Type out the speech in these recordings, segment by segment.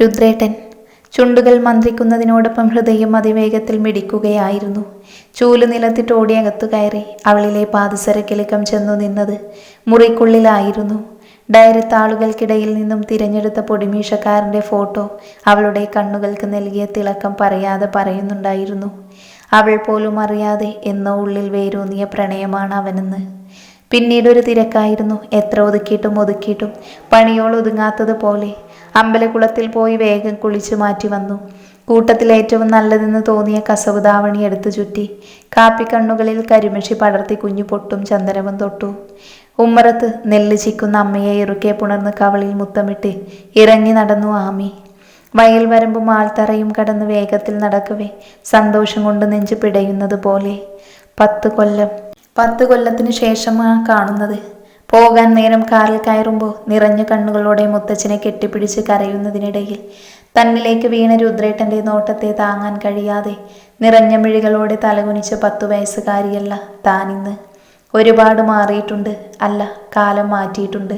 രുദ്രേട്ടൻ. ചുണ്ടുകൾ മന്ത്രിക്കുന്നതിനോടൊപ്പം ഹൃദയം അതിവേഗത്തിൽ മിടിക്കുകയായിരുന്നു. ചൂൽ നിലത്തിട്ട് ഓടിയകത്തു കയറി അവളിലെ പാദസരക്കിലുക്കം ചെന്നു നിന്നത് മുറിക്കുള്ളിലായിരുന്നു. ഡയറി താളുകൾക്കിടയിൽ നിന്നും തിരഞ്ഞെടുത്ത പൊടിമീശക്കാരന്റെ ഫോട്ടോ അവളുടെ കണ്ണുകൾക്ക് നൽകിയ തിളക്കം പറയാതെ പറയുന്നുണ്ടായിരുന്നു. അവൾ പോലും അറിയാതെ എന്നോ ഉള്ളിൽ വേരൂന്നിയ പ്രണയമാണ് അവനെന്ന്. പിന്നീടൊരു തിരക്കായിരുന്നു. എത്ര ഒതുക്കിയിട്ടും ഒതുക്കിയിട്ടും പണിയോൾ ഒതുങ്ങാത്തതുപോലെ അമ്പലക്കുളത്തിൽ പോയി വേഗം കുളിച്ചു മാറ്റി വന്നു. കൂട്ടത്തിൽ ഏറ്റവും നല്ലതെന്ന് തോന്നിയ കസവ് ധാവണി എടുത്തു ചുറ്റി. കാപ്പിക്കണ്ണുകളിൽ കരിമഷി പടർത്തി കുഞ്ഞു പൊട്ടും ചന്ദനവും തൊട്ടു. ഉമ്മറത്ത് നെല്ല് ചിക്കുന്ന അമ്മയെ ഇറുക്കെ പുണർന്ന് കവളിൽ മുത്തമിട്ട് ഇറങ്ങി നടന്നു ആമി. വയൽ വരമ്പും ആൾത്തറയും കടന്ന് വേഗത്തിൽ നടക്കവേ സന്തോഷം കൊണ്ട് നെഞ്ചു പിടയുന്നത് പോലെ. പത്ത് കൊല്ലം. പത്ത് കൊല്ലത്തിന് ശേഷമാണ് കാണുന്നത്. പോകാൻ നേരം കാറിൽ കയറുമ്പോൾ നിറഞ്ഞ കണ്ണുകളോടെ മുത്തച്ഛനെ കെട്ടിപ്പിടിച്ച് കരയുന്നതിനിടയിൽ തന്നിലേക്ക് വീണ രുദ്രേട്ടന്റെ നോട്ടത്തെ താങ്ങാൻ കഴിയാതെ നിറഞ്ഞ മിഴികളോടെ തലകുനിച്ച പത്തു വയസ്സുകാരിയല്ല താനിന്ന്. ഒരുപാട് മാറിയിട്ടുണ്ട്. അല്ല കാലം മാറ്റിയിട്ടുണ്ട്.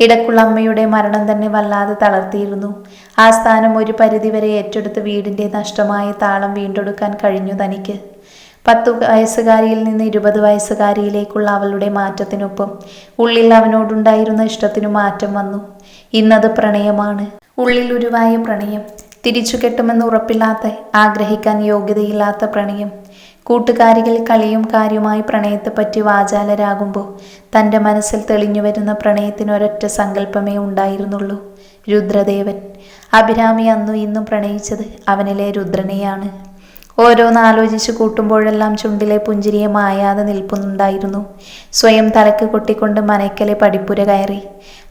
ഇടക്കുള്ള അമ്മയുടെ മരണം തന്നെ വല്ലാതെ തളർത്തിയിരുന്നു. ആ സ്ഥാനം ഒരു പരിധിവരെ ഏറ്റെടുത്ത് വീടിന്റെ നഷ്ടമായ താളം വീണ്ടെടുക്കാൻ കഴിഞ്ഞു തനിക്ക്. പത്തു വയസ്സുകാരിയിൽ നിന്ന് ഇരുപത് വയസ്സുകാരിയിലേക്കുള്ള അവളുടെ മാറ്റത്തിനൊപ്പം ഉള്ളിൽ അവനോടുണ്ടായിരുന്ന ഇഷ്ടത്തിനു മാറ്റം വന്നു. ഇന്നത് പ്രണയമാണ്. ഉള്ളിൽ ഉരുവായ പ്രണയം തിരിച്ചു കെട്ടുമെന്ന് ഉറപ്പില്ലാത്ത ആഗ്രഹിക്കാൻ യോഗ്യതയില്ലാത്ത പ്രണയം. കൂട്ടുകാരികൾ കളിയും കാര്യമായി പ്രണയത്തെപ്പറ്റി വാചാലരാകുമ്പോൾ തന്റെ മനസ്സിൽ തെളിഞ്ഞു വരുന്ന പ്രണയത്തിനൊരൊറ്റ സങ്കല്പമേ ഉണ്ടായിരുന്നുള്ളൂ. രുദ്രദേവൻ. അഭിരാമി അന്നു ഇന്നും പ്രണയിച്ചത് അവനിലെ രുദ്രനെയാണ്. ഓരോന്ന് ആലോചിച്ച് കൂട്ടുമ്പോഴെല്ലാം ചുണ്ടിലെ പുഞ്ചിരിയെ മായാതെ നിൽപ്പുന്നുണ്ടായിരുന്നു സ്വയം തലക്ക് കൊട്ടിക്കൊണ്ട് മനക്കലെ പടിപ്പുര കയറി.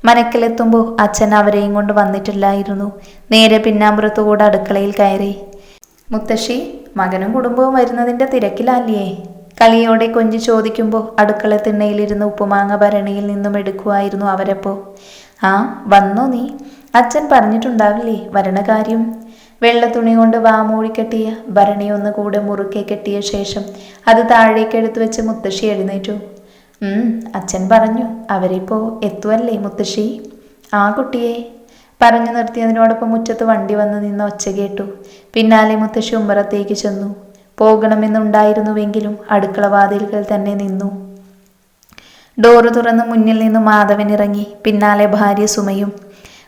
മനക്കലെത്തുമ്പോൾ അച്ഛൻ അവരെയും കൊണ്ട് വന്നിട്ടില്ലായിരുന്നു. നേരെ പിന്നാമ്പുറത്തുകൂടെ അടുക്കളയിൽ കയറി. മുത്തശ്ശി മകനും കുടുംബവും വരുന്നതിന്റെ തിരക്കിലല്ലേ കളിയോടെ കൊഞ്ചി ചോദിക്കുമ്പോൾ അടുക്കള തിണ്ണയിലിരുന്ന് ഉപ്പുമാങ്ങ ഭരണിയിൽ നിന്നും എടുക്കുമായിരുന്നു അവരപ്പോ. ആ വന്നോ നീ. അച്ഛൻ പറഞ്ഞിട്ടുണ്ടാവില്ലേ വരണ കാര്യം വെള്ള തുണി കൊണ്ട് വാമൂടി കെട്ടിയ ഭരണി ഒന്ന് കൂടെ മുറുക്കെ കെട്ടിയ ശേഷം അത് താഴേക്ക് എടുത്തു വെച്ച് മുത്തശ്ശി എഴുന്നേറ്റു. അച്ഛൻ പറഞ്ഞു അവരിപ്പോ എത്തുവല്ലേ മുത്തശ്ശി? ആ കുട്ടിയെ. പറഞ്ഞു നിർത്തിയതിനോടൊപ്പം മുറ്റത്ത് വണ്ടി വന്ന് നിന്ന് ഒച്ച കേട്ടു. പിന്നാലെ മുത്തശ്ശി ഉമ്മറത്തേക്ക് ചെന്നു. പോകണമെന്നുണ്ടായിരുന്നുവെങ്കിലും അടുക്കള വാതിലുകൾ തന്നെ നിന്നു. ഡോറ് തുറന്ന് മുന്നിൽ നിന്ന് മാധവൻ ഇറങ്ങി. പിന്നാലെ ഭാര്യ സുമയും.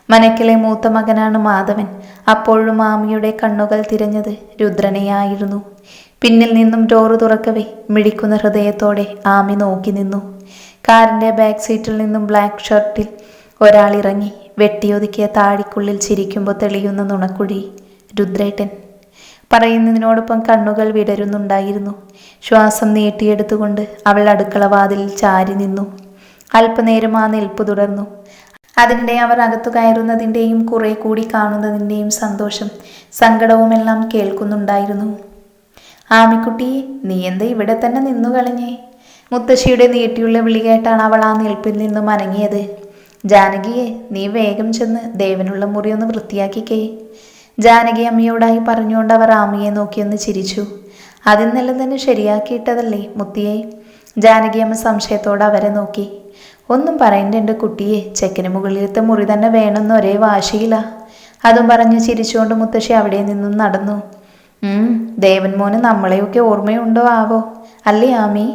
മനക്കിലെ മൂത്ത മകനാണ് മാധവൻ. അപ്പോഴും മാമിയുടെ കണ്ണുകൾ തിരഞ്ഞത് രുദ്രനെയായിരുന്നു. പിന്നിൽ നിന്നും ഡോറ് തുറക്കവേ മിടിക്കുന്ന ഹൃദയത്തോടെ ആമി നോക്കി നിന്നു. കാറിന്റെ ബാക്ക് സീറ്റിൽ നിന്നും ബ്ലാക്ക് ഷർട്ടിൽ ഒരാൾ ഇറങ്ങി വെട്ടിയൊതുക്കിയ താടിക്കുള്ളിൽ ചിരിക്കുമ്പോൾ തെളിയുന്ന നുണക്കുഴി രുദ്രേട്ടൻ. പറയുന്നതിനോടൊപ്പം കണ്ണുകൾ വിടരുന്നുണ്ടായിരുന്നു. ശ്വാസം നീട്ടിയെടുത്തുകൊണ്ട് അവൾ അടുക്കളവാതിൽ ചാരി നിന്നു. അല്പനേരം ആ നിൽപ്പ് തുടർന്നു. അതിനിടെ അവർ അകത്തു കയറുന്നതിന്റെയും കുറെ കൂടി കാണുന്നതിന്റെയും സന്തോഷം സങ്കടവുമെല്ലാം കേൾക്കുന്നുണ്ടായിരുന്നു. ആമിക്കുട്ടി നീ എന്താ ഇവിടെ തന്നെ നിന്നു കളഞ്ഞേ? മുത്തശ്ശിയുടെ നീട്ടിയുള്ള വിളി കേട്ടാണ് അവൾ ആ നിൽപ്പിൽ നിന്നും അനങ്ങിയത്. ജാനകിയെ നീ വേഗം ചെന്ന് ദേവനുള്ള മുറി ഒന്ന് വൃത്തിയാക്കിക്കേ. ജാനകി അമ്മയോടായി പറഞ്ഞുകൊണ്ട് അവർ ആമിയെ നോക്കിയൊന്ന് ചിരിച്ചു. അതിന്നെല്ലാം തന്നെ ശരിയാക്കിയിട്ടതല്ലേ മുത്തിയെ? ജാനകി അമ്മ സംശയത്തോടെ അവരെ നോക്കി. ഒന്നും പറയണ്ട എന്റെ കുട്ടിയെ. ചെക്കന് മുകളിലത്തെ മുറി തന്നെ വേണമെന്ന് ഒരേ വാശിയില്ല അതും പറഞ്ഞ് ചിരിച്ചുകൊണ്ട് മുത്തശ്ശി അവിടെ നിന്നും നടന്നു. ദേവൻ മോന് നമ്മളെയൊക്കെ ഓർമ്മയുണ്ടോ ആവോ? അല്ലേ ആമി?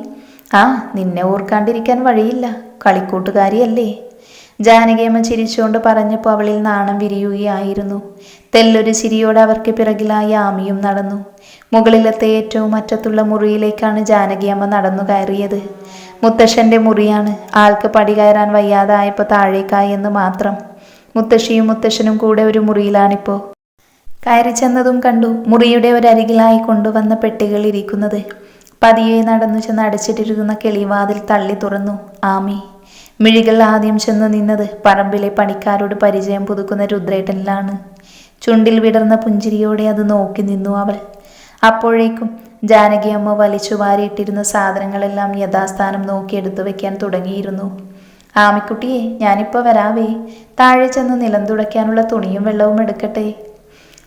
ആ നിന്നെ ഓർക്കാണ്ടിരിക്കാൻ വഴിയില്ല. കളിക്കൂട്ടുകാരിയല്ലേ. ജാനകിയമ്മ ചിരിച്ചുകൊണ്ട് പറഞ്ഞപ്പോൾ അവളിൽ നാണം വിരിയുകയായിരുന്നു. തെല്ലൊരു ചിരിയോടെ അവർക്ക് പിറകിലായി ആമിയും നടന്നു. മുകളിലത്തെ ഏറ്റവും അറ്റത്തുള്ള മുറിയിലേക്കാണ് ജാനകിയമ്മ നടന്നു കയറിയത്. മുത്തശ്ശന്റെ മുറിയാണ്. ആൾക്ക് പടി കയറാൻ വയ്യാതായപ്പോൾ താഴേക്കായി എന്ന് മാത്രം. മുത്തശ്ശിയും മുത്തശ്ശനും കൂടെ ഒരു മുറിയിലാണിപ്പോൾ കയറി ചെന്നതും കണ്ടു മുറിയുടെ ഒരരികിലായി കൊണ്ടുവന്ന പെട്ടികൾ ഇരിക്കുന്നത്. പതിയെ നടന്നു ചെന്ന് അടച്ചിട്ടിരുന്ന കിളിവാതിൽ തള്ളി തുറന്നു. ആമി. മിഴികൾ ആദ്യം ചെന്ന് നിന്നത് പറമ്പിലെ പണിക്കാരോട് പരിചയം പുതുക്കുന്ന രുദ്രേട്ടനിലാണ്. ചുണ്ടിൽ വിടർന്ന പുഞ്ചിരിയോടെ അത് നോക്കി നിന്നു അവൾ. അപ്പോഴേക്കും ജാനകി അമ്മ വലിച്ചു വാരിയിട്ടിരുന്ന സാധനങ്ങളെല്ലാം യഥാസ്ഥാനം നോക്കി എടുത്തു വെക്കാൻ തുടങ്ങിയിരുന്നു. ആമിക്കുട്ടിയെ ഞാനിപ്പോൾ വരാവേ. താഴെ ചെന്ന് നിലം തുടയ്ക്കാനുള്ള തുണിയും വെള്ളവും എടുക്കട്ടെ.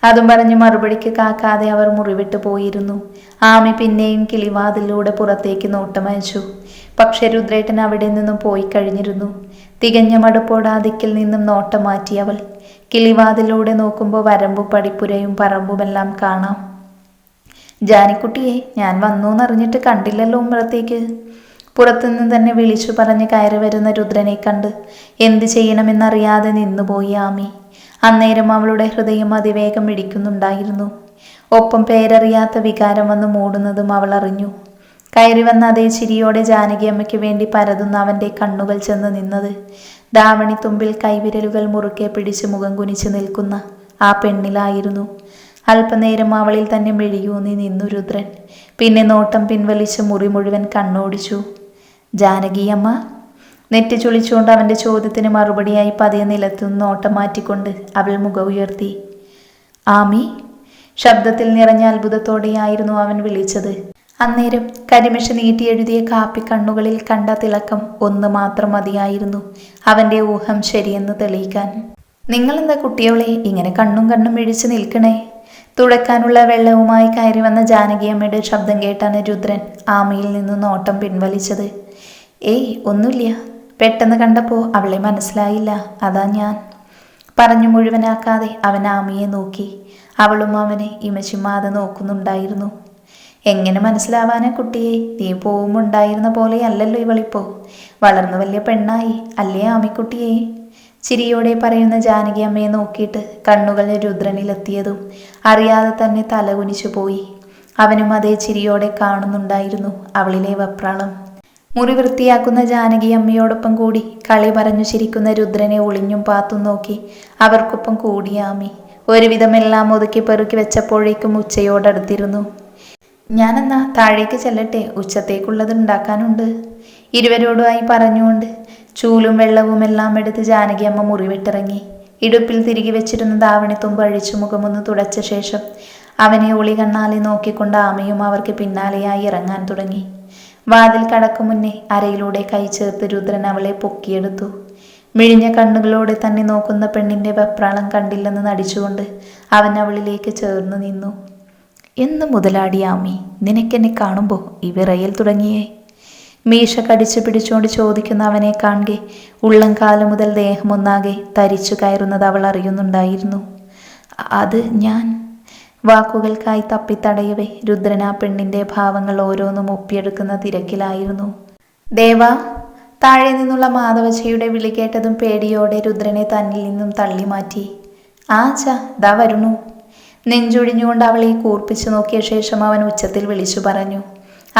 അതും പറഞ്ഞ് മറുപടിക്ക് കാക്കാതെ അവർ മുറിവിട്ട് പോയിരുന്നു. ആമി പിന്നെയും കിളിവാതിലൂടെ പുറത്തേക്ക് നോട്ടമയച്ചു പക്ഷെ രുദ്രേട്ടൻ അവിടെ നിന്നും പോയി കഴിഞ്ഞിരുന്നു. തികഞ്ഞ മടുപ്പോടെ ആ ദിക്കിൽ നിന്നും നോട്ടം മാറ്റിയവൾ കിളിവാതിലൂടെ നോക്കുമ്പോൾ വരമ്പും പടിപ്പുരയും പറമ്പുമെല്ലാം കാണാം. ജാനിക്കുട്ടിയെ ഞാൻ വന്നു എന്നറിഞ്ഞിട്ട് കണ്ടില്ലല്ലോ ഉമ്മറത്തേക്ക്. പുറത്തുനിന്ന് തന്നെ വിളിച്ചു പറഞ്ഞ് കയറി വരുന്ന രുദ്രനെ കണ്ട് എന്ത് ചെയ്യണമെന്നറിയാതെ നിന്നുപോയി ആമി. അന്നേരം അവളുടെ ഹൃദയം അതിവേഗം ഇടിക്കുന്നുണ്ടായിരുന്നു. ഒപ്പം പേരറിയാത്ത വികാരം വന്ന് മൂടുന്നതും അവൾ അറിഞ്ഞു. കയറി വന്ന അതേ ചിരിയോടെ ജാനകി അമ്മയ്ക്ക് വേണ്ടി പരതുന്ന അവന്റെ കണ്ണുകൾ ചെന്ന് നിന്നത്. ദാവണി തുമ്പിൽ കൈവിരലുകൾ മുറുക്കെ പിടിച്ച് മുഖം കുനിച്ച് നിൽക്കുന്ന ആ പെണ്ണിലായിരുന്നു. അല്പനേരം അവളിൽ തന്നെ മെഴിയൂന്നി നിന്നു രുദ്രൻ. പിന്നെ നോട്ടം പിൻവലിച്ച് മുറി മുഴുവൻ കണ്ണോടിച്ചു. ജാനകിയമ്മ നെറ്റി ചുളിച്ചുകൊണ്ട് അവന്റെ ചോദ്യത്തിന് മറുപടിയായി പതിയെ നിലത്തുനിന്ന് നോട്ടം മാറ്റിക്കൊണ്ട് അവൾ മുഖം ഉയർത്തി. ആമി ശബ്ദത്തിൽ നിറഞ്ഞ അത്ഭുതത്തോടെയായിരുന്നു അവൻ വിളിച്ചത്. അന്നേരം കരിമിഷ നീട്ടിയെഴുതിയ കാപ്പി കണ്ണുകളിൽ കണ്ട തിളക്കം ഒന്ന് മാത്രം മതിയായിരുന്നു അവന്റെ ഊഹം ശരിയെന്ന് തെളിയിക്കാൻ. നിങ്ങളെന്താ കുട്ടിയോളെ ഇങ്ങനെ കണ്ണും കണ്ണും മിഴിച്ച് നിൽക്കണേ? തുടക്കാനുള്ള വെള്ളവുമായി കയറി വന്ന ജാനകിയമ്മയുടെ ശബ്ദം കേട്ടാണ് രുദ്രൻ ആമയിൽ നിന്ന് നോട്ടം പിൻവലിച്ചത്. ഏയ് ഒന്നുമില്ല. പെട്ടെന്ന് കണ്ടപ്പോൾ അവളെ മനസ്സിലായില്ല. അതാ ഞാൻ. പറഞ്ഞു മുഴുവനാക്കാതെ അവൻ ആമിയെ നോക്കി. അവളും അവനെ ഇമശിമാതെ നോക്കുന്നുണ്ടായിരുന്നു. എങ്ങനെ മനസ്സിലാവാനാ കുട്ടിയെ? നീ പോവുമുണ്ടായിരുന്ന പോലെ അല്ലല്ലോ ഇവളിപ്പോ. വളർന്നു വലിയ പെണ്ണായി. അല്ലേ ആമിക്കുട്ടിയെ? ചിരിയോടെ പറയുന്ന ജാനകി അമ്മയെ നോക്കിയിട്ട് കണ്ണുകൾ രുദ്രനിലെത്തിയതും അറിയാതെ തന്നെ തലകുനിച്ചു പോയി. അവനും അതേ ചിരിയോടെ കാണുന്നുണ്ടായിരുന്നു അവളിലെ വപ്രാളം. മുറി വൃത്തിയാക്കുന്ന ജാനകി അമ്മയോടൊപ്പം കൂടി കളി പറഞ്ഞു ചിരിക്കുന്ന രുദ്രനെ ഒളിഞ്ഞും പാത്തും നോക്കി അവർക്കൊപ്പം കൂടിയാമി ഒരുവിധം എല്ലാം ഒതുക്കി പെറുക്കി വെച്ചപ്പോഴേക്കും ഉച്ചയോടടുത്തിരുന്നു. ഞാനെന്നാ താഴേക്ക് ചെല്ലട്ടെ? ഉച്ചത്തേക്കുള്ളത് ഉണ്ടാക്കാനുണ്ട്. ഇരുവരോടുമായി പറഞ്ഞുകൊണ്ട് ചൂലും വെള്ളവും എല്ലാം എടുത്ത് ജാനകിയമ്മ മുറിവിട്ടിറങ്ങി. ഇടുപ്പിൽ തിരികെ വെച്ചിരുന്ന ധാവണിത്തുമ്പ് അഴിച്ചു മുഖമൊന്ന് തുടച്ച ശേഷം അവനെ ഒളി കണ്ണാലെ നോക്കിക്കൊണ്ട് ആമയും അവർക്ക് പിന്നാലെയായി ഇറങ്ങാൻ തുടങ്ങി. വാതിൽ കടക്കു മുന്നേ അരയിലൂടെ കൈ ചേർത്ത് രുദ്രൻ അവളെ പൊക്കിയെടുത്തു. മിഴിഞ്ഞ കണ്ണുകളോടെ തന്നെ നോക്കുന്ന പെണ്ണിന്റെ വെപ്രാളം കണ്ടില്ലെന്ന് നടിച്ചുകൊണ്ട് അവൻ അവളിലേക്ക് ചേർന്നു നിന്നു. എന്ന് മുതലാടി ആമി നിനക്കെന്നെ കാണുമ്പോൾ ഈ വിറയൽ തുടങ്ങിയേ? മീശ കടിച്ചു പിടിച്ചുകൊണ്ട് ചോദിക്കുന്ന അവനെ കാണെ ഉള്ളം കാലം മുതൽ ദേഹമൊന്നാകെ തരിച്ചു കയറുന്നത് അവൾ അറിയുന്നുണ്ടായിരുന്നു. അത് ഞാൻ. വാക്കുകൾക്കായി തപ്പിത്തടയവേ രുദ്രൻ ആ പെണ്ണിന്റെ ഭാവങ്ങൾ ഓരോന്നും ഒപ്പിയെടുക്കുന്ന തിരക്കിലായിരുന്നു. ദേവ താഴെ നിന്നുള്ള മാധവച്ചയുടെ വിളി കേട്ടതും പേടിയോടെ രുദ്രനെ തന്നിൽ നിന്നും തള്ളി മാറ്റി ആ ച ദാ വരുന്നു. അവളെ കൂർപ്പിച്ചു നോക്കിയ ശേഷം അവൻ ഉച്ചത്തിൽ വിളിച്ചു പറഞ്ഞു.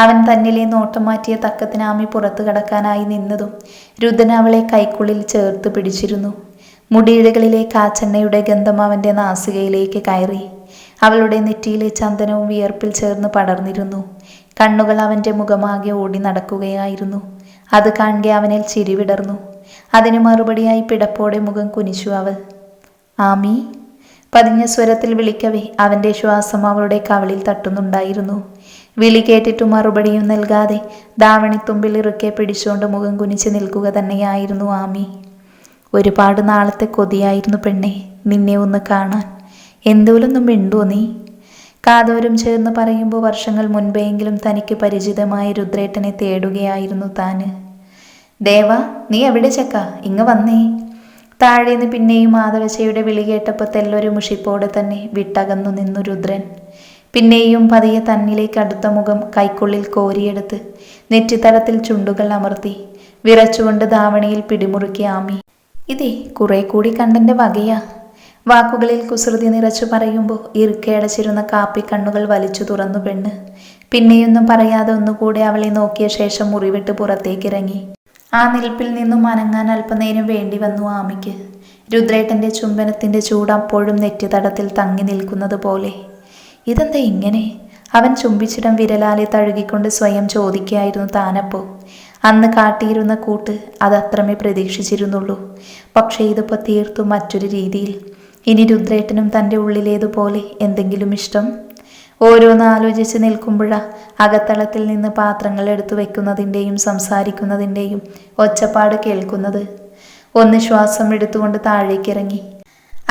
അവൻ തന്നിലെ നോട്ടം മാറ്റിയ തക്കത്തിന് ആമി പുറത്തു കടക്കാനായി നിന്നതും രുദ്രൻ അവളെ കൈക്കുള്ളിൽ ചേർത്ത് പിടിച്ചിരുന്നു. മുടിയിഴകളിലെ കാച്ചെണ്ണയുടെ ഗന്ധം അവന്റെ നാസികയിലേക്ക് കയറി. അവളുടെ നെറ്റിയിലെ ചന്ദനവും വിയർപ്പിൽ ചേർന്ന് പടർന്നിരുന്നു. കണ്ണുകൾ അവന്റെ മുഖമാകെ ഓടി നടക്കുകയായിരുന്നു. അത് കാണെ അവനിൽ ചിരി വിടർന്നു. അതിന് മറുപടിയായി പിടപ്പോടെ മുഖം കുനിച്ചു അവൾ. ആമി? പതിഞ്ഞ സ്വരത്തിൽ വിളിക്കവേ അവന്റെ ശ്വാസം അവളുടെ കവളിൽ തട്ടുന്നുണ്ടായിരുന്നു. വിളി കേട്ടിട്ട് മറുപടിയും നൽകാതെ ദാവണിത്തുമ്പിൽ ഇറുക്കെ പിടിച്ചുകൊണ്ട് മുഖം കുനിച്ച് നിൽക്കുക തന്നെയായിരുന്നു ആമി. ഒരുപാട് നാളത്തെ കൊതിയായിരുന്നു പെണ്ണെ നിന്നെ ഒന്ന് കാണാൻ. എന്തോലൊന്നും മിണ്ടുവോ നീ? കാതോരം ചേർന്ന് പറയുമ്പോൾ വർഷങ്ങൾ മുൻപെങ്കിലും തനിക്ക് പരിചിതമായ രുദ്രേട്ടനെ തേടുകയായിരുന്നു താന്. ദേവ നീ എവിടെ ചക്ക? ഇങ്ങ് വന്നേ. താഴേന്ന് പിന്നെയും മാധവശയുടെ വിളി കേട്ടപ്പോൾ തെല്ലൊരു മുഷിപ്പോടെ തന്നെ വിട്ടകന്നു നിന്നു രുദ്രൻ. പിന്നെയും പതിയെ തന്നിലേക്ക് അടുത്ത മുഖം കൈക്കുള്ളിൽ കോരിയെടുത്ത് നെറ്റിത്തടത്തിൽ ചുണ്ടുകൾ അമർത്തി വിറച്ചുകൊണ്ട് ധാവണിയിൽ പിടിമുറുക്കി ആമി. ഇതേ കുറെ കൂടി കണ്ടന്റെ വകയാ. വാക്കുകളിൽ കുസൃതി നിറച്ചു പറയുമ്പോൾ ഇറുക്കയടച്ചിരുന്ന കാപ്പി കണ്ണുകൾ വലിച്ചു തുറന്നു പെണ്ണ്. പിന്നെയൊന്നും പറയാതെ ഒന്നുകൂടെ അവളെ നോക്കിയ ശേഷം മുറിവിട്ട് പുറത്തേക്കിറങ്ങി. ആ നിൽപ്പിൽ നിന്നും അനങ്ങാൻ അല്പനേരം വേണ്ടി വന്നു ആമിക്ക്. രുദ്രേട്ടന്റെ ചുംബനത്തിന്റെ ചൂട് അപ്പോഴും നെറ്റിത്തടത്തിൽ തങ്ങി നിൽക്കുന്നത് പോലെ. ഇതെന്താ ഇങ്ങനെ? അവൻ ചുംബിച്ചിടം വിരലാലെ തഴുകിക്കൊണ്ട് സ്വയം ചോദിക്കുകയായിരുന്നു താനപ്പോ. അന്ന് കാട്ടിയിരുന്ന കൂട്ട് അതത്രമേ പ്രതീക്ഷിച്ചിരുന്നുള്ളൂ. പക്ഷേ ഇതിപ്പോൾ തീർത്തും മറ്റൊരു രീതിയിൽ. ഇനി രുദ്രേട്ടനും തന്റെ ഉള്ളിലേതുപോലെ എന്തെങ്കിലും ഇഷ്ടം? ഓരോന്ന് ആലോചിച്ച് നിൽക്കുമ്പോഴാ അകത്തളത്തിൽ നിന്ന് പാത്രങ്ങൾ എടുത്തു വെക്കുന്നതിന്റെയും സംസാരിക്കുന്നതിന്റെയും ഒച്ചപ്പാട് കേൾക്കുന്നത്. ഒന്ന് ശ്വാസം എടുത്തുകൊണ്ട് താഴേക്കിറങ്ങി.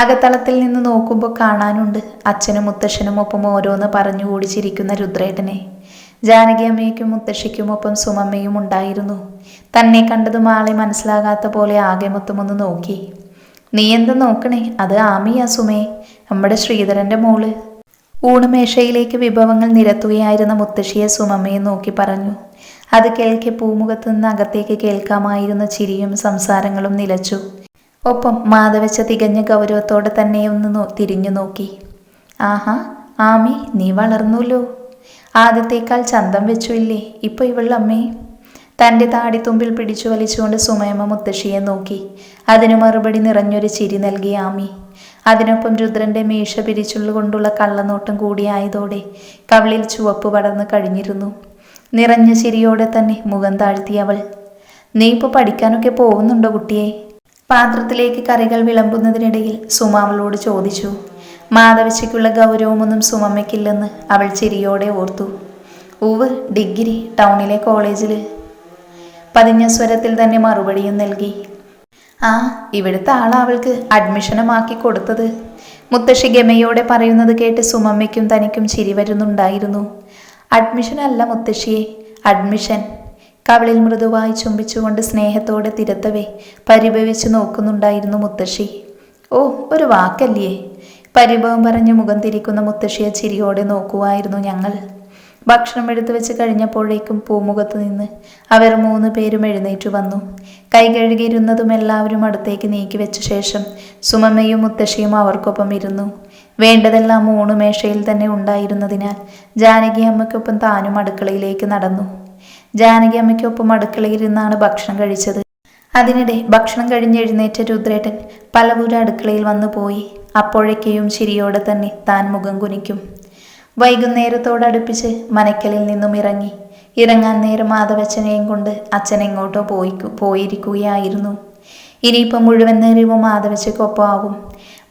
അകത്തളത്തിൽ നിന്ന് നോക്കുമ്പോൾ കാണാനുണ്ട് അച്ഛനും മുത്തശ്ശനും ഒപ്പം ഓരോന്ന് പറഞ്ഞു ചിരിക്കുന്ന രുദ്രേട്ടനെ. ജാനകി അമ്മയ്ക്കും മുത്തശ്ശിക്കുമൊപ്പം സുമമ്മയും ഉണ്ടായിരുന്നു. തന്നെ കണ്ടതും ആളെ മനസ്സിലാകാത്ത പോലെ ആകെ മൊത്തമൊന്ന് നോക്കി. നീ എന്താ നോക്കണേ? അത് ആമിയാ സുമേ. നമ്മുടെ ശ്രീധരന്റെ മോൾ. ഊണുമേശയിലേക്ക് വിഭവങ്ങൾ നിരത്തുകയായിരുന്ന മുത്തശ്ശിയെ സുമമ്മയെ നോക്കി പറഞ്ഞു. അത് കേൾക്കെ പൂമുഖത്ത് നിന്ന് അകത്തേക്ക് കേൾക്കാമായിരുന്ന ചിരിയും സംസാരങ്ങളും നിലച്ചു. ഒപ്പം മാധവച്ച തികഞ്ഞ ഗൗരവത്തോടെ തന്നെ ഒന്ന് നോ- തിരിഞ്ഞു നോക്കി. ആഹാ ആമി നീ വളർന്നുല്ലോ ആദ്യത്തേക്കാൾ ചന്തം വെച്ചു ഇല്ലേ ഇപ്പൊ ഇവളമ്മേ തന്റെ താടിത്തുമ്പിൽ പിടിച്ചു വലിച്ചുകൊണ്ട് സുമയമ മുത്തശ്ശിയെ നോക്കി. അതിനു മറുപടി നിറഞ്ഞൊരു ചിരി നൽകി ആമി. അതിനൊപ്പം രുദ്രന്റെ മീശ പിരിച്ചുള്ളുകൊണ്ടുള്ള കള്ളനോട്ടം കൂടിയായതോടെ കവിളിൽ ചുവപ്പ് പടർന്നു കഴിഞ്ഞിരുന്നു. നിറഞ്ഞ ചിരിയോടെ തന്നെ മുഖം താഴ്ത്തി അവൾ. നീ ഇപ്പോൾ പഠിക്കാനൊക്കെ പോകുന്നുണ്ടോ കുട്ടിയെ? പാത്രത്തിലേക്ക് കറികൾ വിളമ്പുന്നതിനിടയിൽ സുമ അവളോട് ചോദിച്ചു മാധവച്ചയ്ക്കുള്ള ഗൗരവമൊന്നും സുമമ്മയ്ക്കില്ലെന്ന് അവൾ ചിരിയോടെ ഓർത്തു. ഉവ് ഡിഗ്രി ടൗണിലെ കോളേജിൽ പതിഞ്ഞ സ്വരത്തിൽ തന്നെ മറുപടിയും നൽകി ആ ഇവിടുത്തെ ആളാ അവൾക്ക് അഡ്മിഷനുമാക്കി കൊടുത്തത്. മുത്തശ്ശി ഗമയോടെ പറയുന്നത് കേട്ട് സുമമ്മയ്ക്കും തനിക്കും ചിരി വരുന്നുണ്ടായിരുന്നു. അഡ്മിഷനല്ല മുത്തശ്ശിയെ അഡ്മിഷൻ. കവിളിൽ മൃദുവായി ചുംബിച്ചുകൊണ്ട് സ്നേഹത്തോടെ തിരത്തവേ പരിഭവിച്ചു നോക്കുന്നുണ്ടായിരുന്നു മുത്തശ്ശി. ഓ ഒരു വാക്കല്ലേ? പരിഭവം പറഞ്ഞ് മുഖം തിരിക്കുന്ന മുത്തശ്ശിയെ ചിരിയോടെ നോക്കുവായിരുന്നു ഞങ്ങൾ. ഭക്ഷണം എടുത്തു വെച്ച് കഴിഞ്ഞപ്പോഴേക്കും പൂമുഖത്ത് നിന്ന് അവർ മൂന്ന് പേരും എഴുന്നേറ്റു വന്നു. കൈ കഴുകിയിരുന്നതും എല്ലാവരും അടുത്തേക്ക് നീക്കി വെച്ച ശേഷം സുമമ്മയും മുത്തശ്ശിയും അവർക്കൊപ്പം ഇരുന്നു. വേണ്ടതെല്ലാം ഊണുമേശയിൽ തന്നെ ഉണ്ടായിരുന്നതിനാൽ ജാനകി അമ്മയ്ക്കൊപ്പം താനും അടുക്കളയിലേക്ക് നടന്നു. ജാനകി അമ്മയ്ക്കൊപ്പം അടുക്കളയിൽ നിന്നാണ് ഭക്ഷണം കഴിച്ചത്. അതിനിടെ ഭക്ഷണം കഴിഞ്ഞ് എഴുന്നേറ്റ രുദ്രേട്ടൻ പലപുര അടുക്കളയിൽ വന്നു പോയി. അപ്പോഴേക്കെയും ചിരിയോടെ തന്നെ താൻ മുഖം കുനിക്കും. വൈകുന്നേരത്തോടടുപ്പിച്ച് മനക്കലിൽ നിന്നും ഇറങ്ങി. ഇറങ്ങാൻ നേരം മാധവച്ചനെയും കൊണ്ട് അച്ഛൻ എങ്ങോട്ടോ പോയി പോയിരിക്കുകയായിരുന്നു. ഇനിയിപ്പം മുഴുവൻ നേരവും മാധവച്ചയ്ക്കൊപ്പം ആവും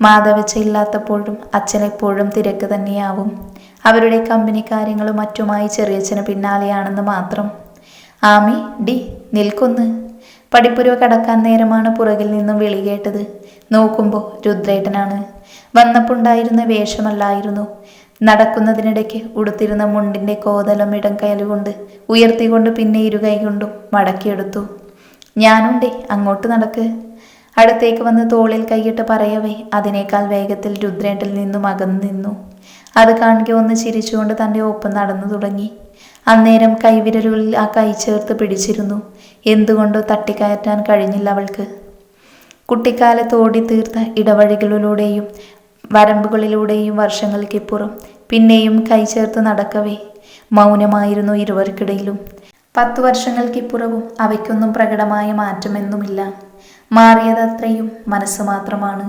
മാധവച്ച ഇല്ലാത്തപ്പോഴും അച്ഛൻ എപ്പോഴും തിരക്ക് തന്നെയാവും. അവരുടെ കമ്പനി കാര്യങ്ങളും മറ്റുമായി ചെറിയച്ഛന് പിന്നാലെയാണെന്ന് മാത്രം. ആമി ഡി നിൽക്കൊന്ന്. പടിപ്പുരവ കടക്കാൻ നേരമാണ് പുറകിൽ നിന്നും വിളി കേട്ടത്. നോക്കുമ്പോൾ രുദ്രേട്ടനാണ്. വന്നപ്പോണ്ടായിരുന്ന വേഷമല്ലായിരുന്നു. നടക്കുന്നതിനിടയ്ക്ക് ഉടുത്തിരുന്ന മുണ്ടിന്റെ കോതലം ഇടം കയലുകൊണ്ട് ഉയർത്തിക്കൊണ്ട് പിന്നെ ഇരുകൈ കൊണ്ടും മടക്കിയെടുത്തു. ഞാനുണ്ടേ അങ്ങോട്ട് നടക്ക്. അടുത്തേക്ക് വന്ന് തോളിൽ കൈയിട്ട് പറയവേ അതിനേക്കാൾ വേഗത്തിൽ രുദ്രേട്ടിൽ നിന്നും അകന്നു നിന്നു. അത് കാണുക ഒന്ന് ചിരിച്ചുകൊണ്ട് തന്റെ ഒപ്പം നടന്നു തുടങ്ങി. അന്നേരം കൈവിരലുകളിൽ ആ കൈ ചേർത്ത് പിടിച്ചിരുന്നു. എന്തുകൊണ്ടോ തട്ടിക്കയറ്റാൻ കഴിഞ്ഞില്ല അവൾക്ക്. കുട്ടിക്കാലത്ത് തീർത്ത ഇടവഴികളിലൂടെയും വരമ്പുകളിലൂടെയും വർഷങ്ങൾക്കിപ്പുറം പിന്നെയും കൈ ചേർത്ത് നടക്കവേ. മൗനമായിരുന്നു ഇരുവർക്കിടയിലും. പത്തു വർഷങ്ങൾക്കിപ്പുറവും അവയ്ക്കൊന്നും പ്രകടമായ മാറ്റമെന്നുമില്ല. മാറിയതത്രയും മനസ്സ് മാത്രമാണ്.